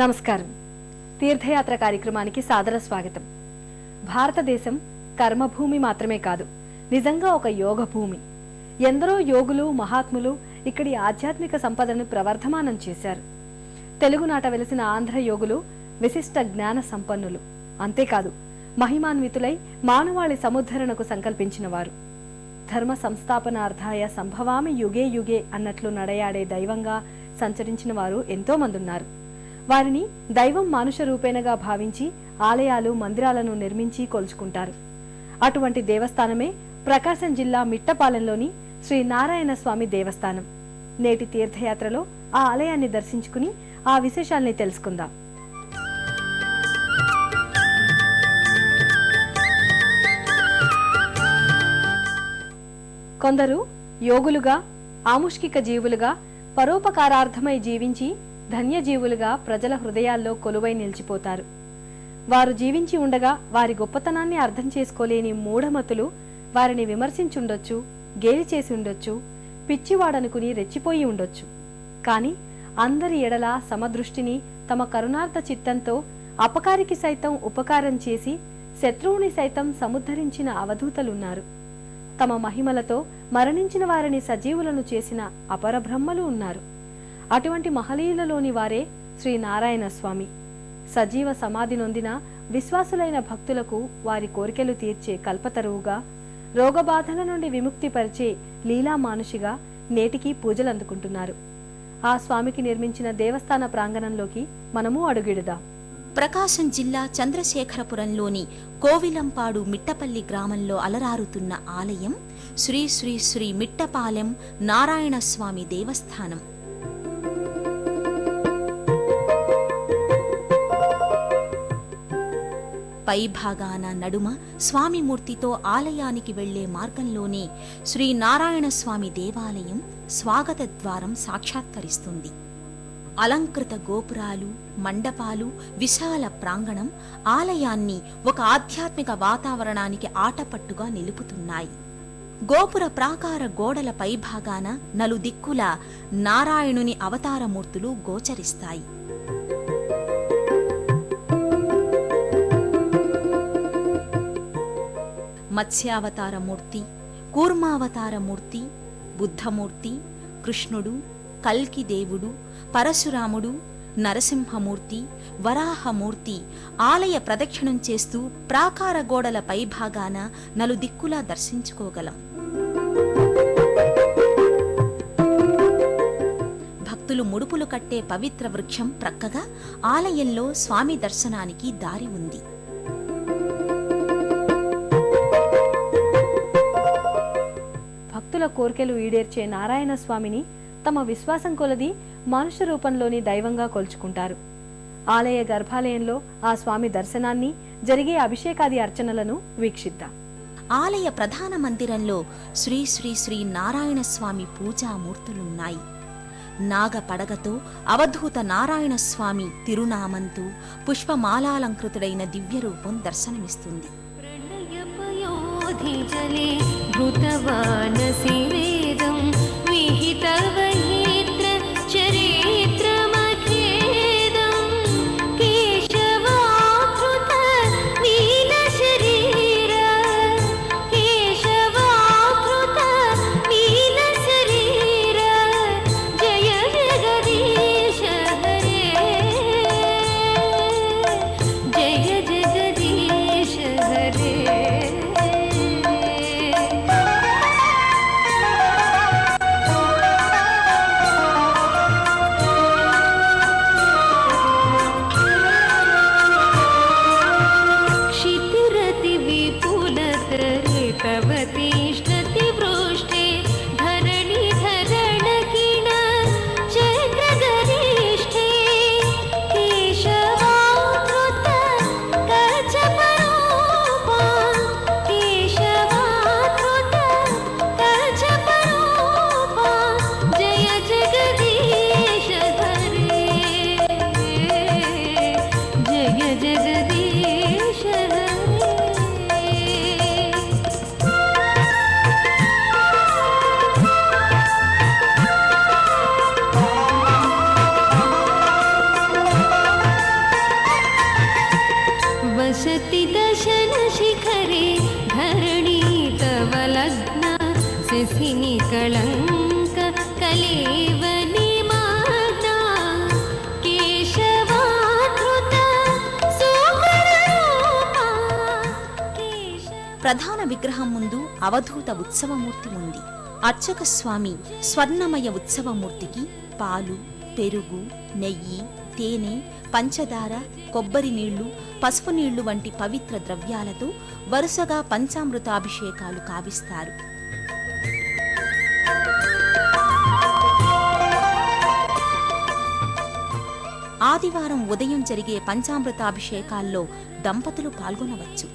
నమస్కారం. తీర్థయాత్ర కార్యక్రమానికి సాదర స్వాగతం. భారతదేశం కర్మభూమి మాత్రమే కాదు నిజంగా ఒక యోగ భూమి ఎందరో యోగులు మహాత్ములు ఇక్కడి ఆధ్యాత్మిక సంపదను ప్రవర్ధమానం చేశారు. తెలుగునాట వెలిసిన ఆంధ్ర యోగులు విశిష్ట జ్ఞాన సంపన్నులు. అంతేకాదు మహిమాన్వితులై మానవాళి సముద్ధరణకు సంకల్పించిన వారు ధర్మ సంస్థాపనార్థాయ సంభవామి యుగే యుగే అన్నట్లు నడయాడే దైవంగా సంచరించిన వారు ఎంతో మంది ఉన్నారు వారిని దైవం మానుష రూపేణగా భావించి ఆలయాలు మందిరాలను నిర్మించి కొలుచుకుంటారు. అటువంటి దేవస్థానమే ప్రకాశం జిల్లా మిట్టపాలెంలోని శ్రీ నారాయణ స్వామి దేవస్థానం. నేటి తీర్థయాత్రలో ఆ ఆలయాన్ని దర్శించుకుని ఆ విశేషాల్ని తెలుసుకుందాం. కొందరు యోగులుగా ఆముష్కిక జీవులుగా పరోపకారార్థమై జీవించి ధన్యజీవులుగా ప్రజల హృదయాల్లో కొలువై నిలిచిపోతారు. వారు జీవించి ఉండగా వారి గొప్పతనాన్ని అర్థం చేసుకోలేని మూఢమతులు వారిని విమర్శించుండొచ్చు గేలి చేసి ఉండొచ్చు పిచ్చివాడనుకుని రెచ్చిపోయి ఉండొచ్చు. కాని అందరి ఎడల సమదృష్టిని తమ కరుణార్థ చిత్తంతో అపకారికి సైతం ఉపకారం చేసి శత్రువుని సైతం సముద్ధరించిన అవధూతలున్నారు. తమ మహిమలతో మరణించిన వారిని సజీవులను చేసిన అపరబ్రహ్మలు ఉన్నారు. అటువంటి మహలీలలోని వారే శ్రీ నారాయణ స్వామి. సజీవ సమాధి నొందిన విశ్వాసులైన భక్తులకు వారి కోరికలు తీర్చే కల్పతరువుగా రోగబాధల నుండి విముక్తి పరిచే లీలా మానుషిగా నేటికి పూజలు అందుకుంటున్నారు. ఆ స్వామికి నిర్మించిన దేవస్థాన ప్రాంగణంలోకి మనము అడుగిడుదాం. ప్రకాశం జిల్లా చంద్రశేఖరపురంలోని కోవిలంపాడు మిట్టపల్లి గ్రామంలో అలరారుతున్న ఆలయం శ్రీ శ్రీ శ్రీ మిట్టపాలెం నారాయణస్వామి దేవస్థానం. పైభాగాన నడుమ స్వామిమూర్తితో ఆలయానికి వెళ్ళే మార్గంలోనే శ్రీ స్వామి దేవాలయం స్వాగత ద్వారం సాక్షాత్కరిస్తుంది. అలంకృత గోపురాలు మండపాలు విశాల ప్రాంగణం ఆలయాన్ని ఒక ఆధ్యాత్మిక వాతావరణానికి ఆటపట్టుగా నిలుపుతున్నాయి. గోపుర ప్రాకార గోడల పైభాగాన నలుదిక్కుల నారాయణుని అవతారమూర్తులు గోచరిస్తాయి. మత్స్యావతారమూర్తి కూర్మావతారమూర్తి బుద్ధమూర్తి కృష్ణుడు కల్కి దేవుడు పరశురాముడు నరసింహమూర్తి వరాహమూర్తి ఆలయ ప్రదక్షిణం చేస్తూ ప్రాకార గోడల పైభాగాన నలుదిక్కులా దర్శించుకోగలం. భక్తులు ముడుపులు కట్టే పవిత్ర వృక్షం ప్రక్కగా ఆలయంలో స్వామి దర్శనానికి దారి ఉంది. భక్తుల కోరికలు ఈడేర్చే నారాయణ స్వామిని తమ విశ్వాసం కొలది మనుష్య రూపంలోని దైవంగా కొలుచుకుంటారు. ఆలయ గర్భాలయంలో ఆ స్వామి దర్శనాన్ని జరిగే అభిషేకాది అర్చనలను వీక్షిద్దాం. ఆలయ ప్రధాన మందిరంలో శ్రీ శ్రీ శ్రీ నారాయణ స్వామి పూజామూర్తులున్నాయి. నాగ పడగతో అవధూత నారాయణ స్వామి తిరునామంతో పుష్పమాలాలంకృతుడైన దివ్యరూపం దర్శనమిస్తుంది. बुद्धि जले घृतवानसि रे कवती सिसिनि कळङ्क कलेवनि माग्ना केशवाधृत सुकररूपा केशव ప్రధాన విగ్రహం ముందు అవధూత ఉత్సవమూర్తి ఉంది అర్చక స్వామి స్వర్ణమయ ఉత్సవమూర్తికి పాలు పెరుగు నెయ్యి తేనె పంచదార కొబ్బరి నీళ్లు పసుపు నీళ్లు వంటి పవిత్ర ద్రవ్యాలతో వరుసగా పంచామృతాభిషేకాలు కావిస్తారు ఆదివారం ఉదయం జరిగే పంచామృతాభిషేకాల్లో దంపతులు పాల్గొనవచ్చు.